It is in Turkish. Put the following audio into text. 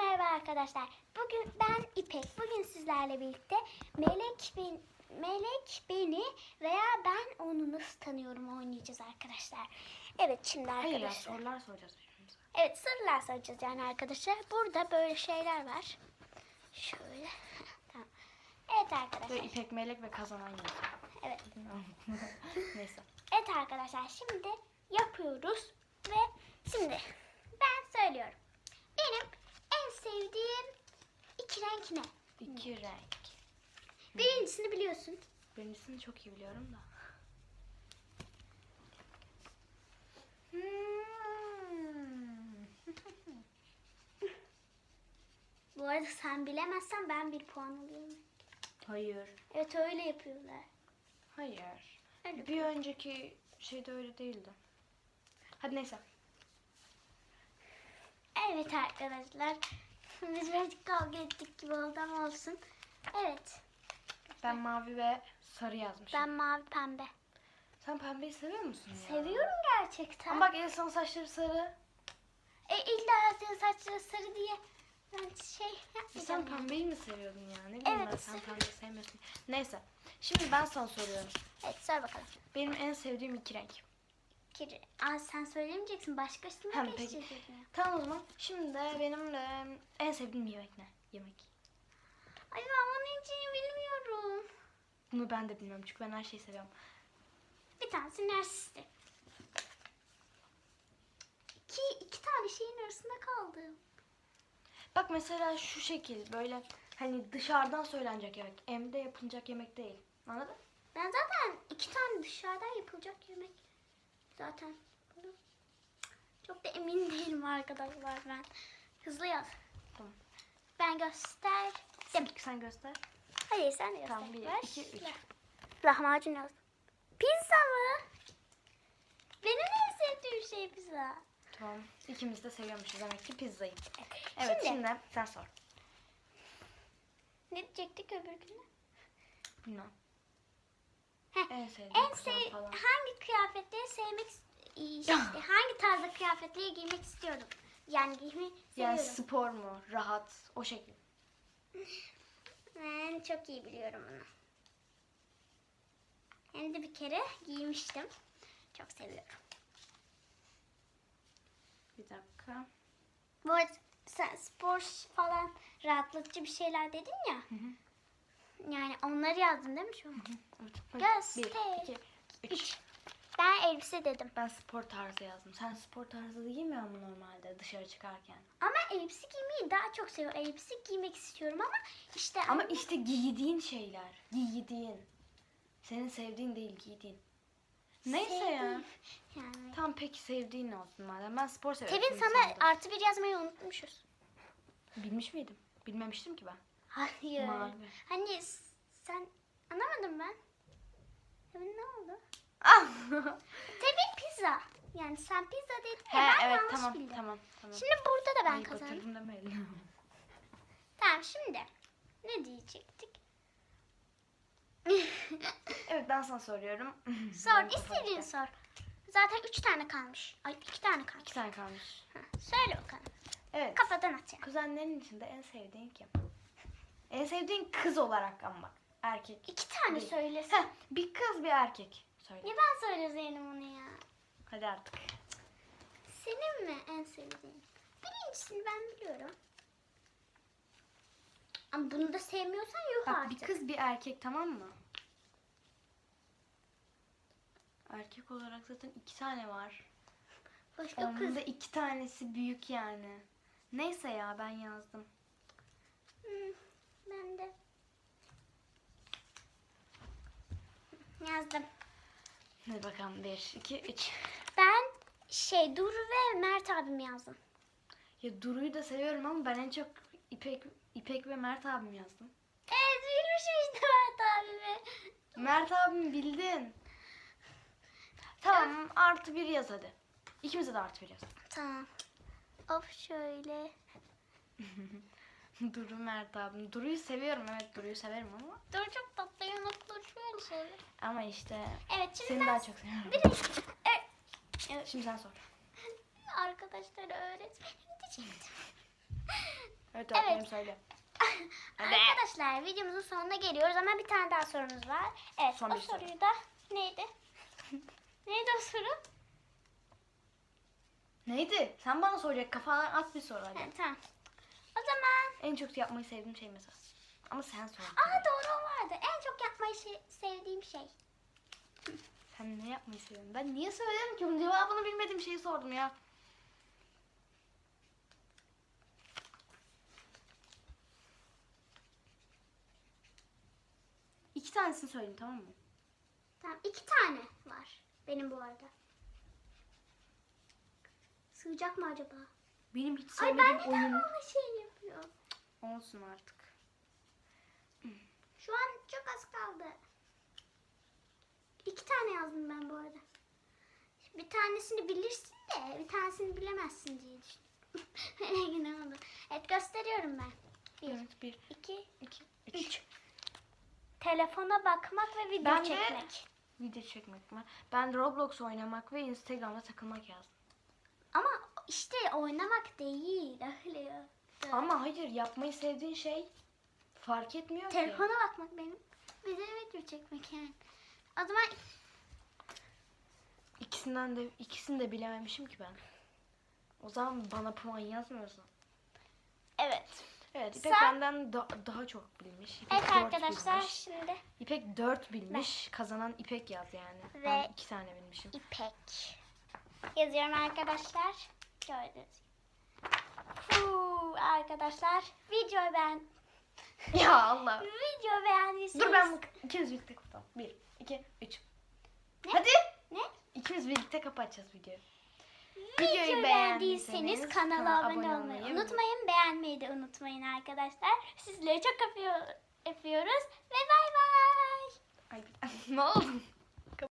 merhaba arkadaşlar. Bugün ben İpek. Bugün sizlerle birlikte Melek ben, Melek beni veya ben onu nasıl tanıyorum oynayacağız arkadaşlar. Evet şimdi Hayır arkadaşlar. sorular soracağız birbirimize. Evet sorular soracağız yani arkadaşlar. Burada böyle şeyler var. Şöyle. tamam. Evet arkadaşlar. Böyle İpek Melek ve kazanan yazıyor. Evet. Neyse. Evet arkadaşlar şimdi yapıyoruz ve şimdi ben söylüyorum. Benim en sevdiğim iki renk ne? İki renk. Birincisini biliyorsun. Birincisini çok iyi biliyorum da. Hmm. Bu arada sen bilemezsen ben bir puan alıyorum. Hayır. Evet öyle yapıyorlar. Hayır. Öyle. Bir önceki şeyde öyle değildi. Hadi neyse. Evet arkadaşlar. Biz birazcık kavga ettik gibi oldu ama olsun. Evet. Ben mavi ve sarı yazmışım. Ben mavi pembe. Sen pembeyi seviyor musun ya? Seviyorum gerçekten. Ama bak Elsa'nın saçları sarı. E, illa senin saçları sarı diye ben şey E. Sen pembeyi mi seviyordun ya? Ne bileyim Evet, ben sen seviyorum. pembeyi sevmiyorsun. Neyse. Şimdi ben sana soruyorum. Evet sor bakalım. Benim en sevdiğim iki renk. Kiri. Aa, sen söylemeyeceksin. Başkasına Hem peki. ya. Tamam o zaman. Şimdi de benim de en sevdiğim yemek ne? Yemek. Ay ben bunu hiç iyi bilmiyorum. Bunu ben de bilmiyorum çünkü ben her şeyi seviyorum. Bir tanesi narsisti. İki, iki tane şeyin arasında kaldım. Bak mesela şu şekil böyle hani dışarıdan söylenecek yemek. Evde yapılacak yemek değil. Anladın? Ben zaten iki tane dışarıdan yapılacak yemek. Zaten çok da emin değilim arkadaşlar ben. Hızlı yaz. Tamam. Ben gösterdim. Sen göster. Hayır sen de göster. Tamam, bir, Ver. iki, üç. Lahmacun yazdım. Pizza mı? Benim en sevdiğim şey pizza. Tamam. İkimiz de seviyormuşuz demek ki pizzayı. Evet Şimdi, şimdi, sen sor. ne diyecektik öbür güne? Bilmem. Heh, En sevdiğim En kuzen sev falan. hangi kıyafetleri sevmek işte hangi tarzda kıyafetleri giymek istiyorum. Yani Yani seviyorum. spor mu? Rahat. O şekil. Ben çok iyi biliyorum bunu. Hem de bir kere giymiştim. Çok seviyorum. Bir dakika. Bu arada sen spor falan rahatlatıcı bir şeyler dedin ya. Hı hı. Yani onları yazdın değil mi şu an? Göster. Bir, iki, üç. Üç. Ben elbise dedim. Ben spor tarzı yazdım. Sen spor tarzı giymiyor musun normalde dışarı çıkarken? Ama elbise giymeyi daha çok seviyorum. Elbise giymek istiyorum ama işte Ama işte giydiğin şeyler. Giydiğin. Senin sevdiğin değil giydiğin. Neyse ya. sevdiğim- Yani. Tamam peki sevdiğin olsun madem. Ben spor seviyorum. Tevin sana artı bir yazmayı unutmuşuz. Bilmiş miydim? Bilmemiştim ki ben. Hayır. Mavi. Hani sen anlamadım ben. Tevin ne oldu? Ah! Tevin pizza. Yani sen pizza dedin He ben evet yanlış tamam bildim. tamam tamam. Şimdi burada da ben Ay, kazandım. demeyelim. Tamam şimdi ne diyecektik? evet ben sana soruyorum. sor istediğin sor. Zaten üç tane kalmış. Ay iki tane kalmış. İki tane kalmış. Hı, Söyle bakalım. Evet. Kafadan atacağım. Kuzenlerin içinde en sevdiğin kim? En sevdiğin kız olarak ama bak. Erkek. İki tane Değil. söylesin. Heh, bir kız bir erkek. Söyle. Niye ben söyleseydim onu ya? Hadi artık. Senin mi en sevdiğin? Birincisini ben biliyorum. Ama bunu da sevmiyorsan yok Bak artık. bir kız bir erkek tamam mı? Erkek olarak zaten iki tane var. Başka Onun kız. da iki tanesi büyük yani. Neyse ya ben yazdım. Hmm, ben de. Yazdım. Hadi bakalım bir, iki, üç. Ben şey Duru ve Mert abim yazdım. Ya Duru'yu da seviyorum ama ben en çok İpek, İpek ve Mert abim yazdım. Evet bilmişim işte Mert abimi. Mert abim bildin. Tamam artı bir yaz hadi. İkimize de artı bir yaz. Tamam. Of şöyle. Duru Mert abim. Duru'yu seviyorum evet Duru'yu severim ama. Duru çok tatlı yanıklı şöyle şöyle. Ama işte Evet şimdi seni ben daha çok seviyorum. birinci. Evet. evet. Şimdi sen sor. Arkadaşlar öğretmenim diyecektim. Evet öğretmenim Evet. söyle. Arkadaşlar videomuzun sonuna geliyoruz ama bir tane daha sorumuz var. Evet Son o bir soru. soruyu da neydi? neydi o soru? Neydi? Sen bana soracak kafadan at bir soru hadi. Ha, tamam. En çok yapmayı sevdiğim şey mesela. Ama sen sor. aa doğru vardı. En çok yapmayı şey- sevdiğim şey. Sen ne yapmayı seviyorsun? Ben niye söyledim ki? Bunun cevabını bilmediğim şeyi sordum ya. İki tanesini söyleyeyim tamam mı? Tamam iki tane var benim bu arada. Sığacak mı acaba? Benim hiç Ay sevmediğim ben neden oyun bana şey yapıyor? Olsun artık. Şu an çok az kaldı. İki tane yazdım ben bu arada. Bir tanesini bilirsin de bir tanesini bilemezsin diye düşündüm. Oldu. Evet gösteriyorum ben. Bir, Evet, bir, iki, iki, üç. üç. Telefona bakmak ve video Ben de- çekmek. Video çekmek mi? Ben Roblox oynamak ve Instagram'da takılmak yazdım. Ama işte oynamak değil. Öyle. Ama hayır yapmayı sevdiğin şey fark etmiyor ki. Telefona bakmak benim. Bir de video çekmek yani. O zaman İkisinden de ikisini de bilememişim ki ben. O zaman bana puan yazmıyorsun. evet. Evet İpek Sen- benden da- daha çok bilmiş. İpek Evet dört arkadaşlar bilmiş. şimdi İpek 4 bilmiş. Kazanan İpek yaz yani. Ve- Ben 2 tane bilmişim. İpek. Yazıyorum arkadaşlar. Gördünüz. Fuu, arkadaşlar videoyu beğen ya Allah. video beğendiyseniz Dur ben bu- ikimiz birlikte kapatalım. 1, 2, 3. Ne? Hadi. ne? İkimiz birlikte kapatacağız videoyu. Videoyu beğendiyseniz kanala abone olmayı unutmayın. Beğenmeyi de unutmayın arkadaşlar. Sizleri çok öpüyor- öpüyoruz ve bay bay. Ay, ne oldu?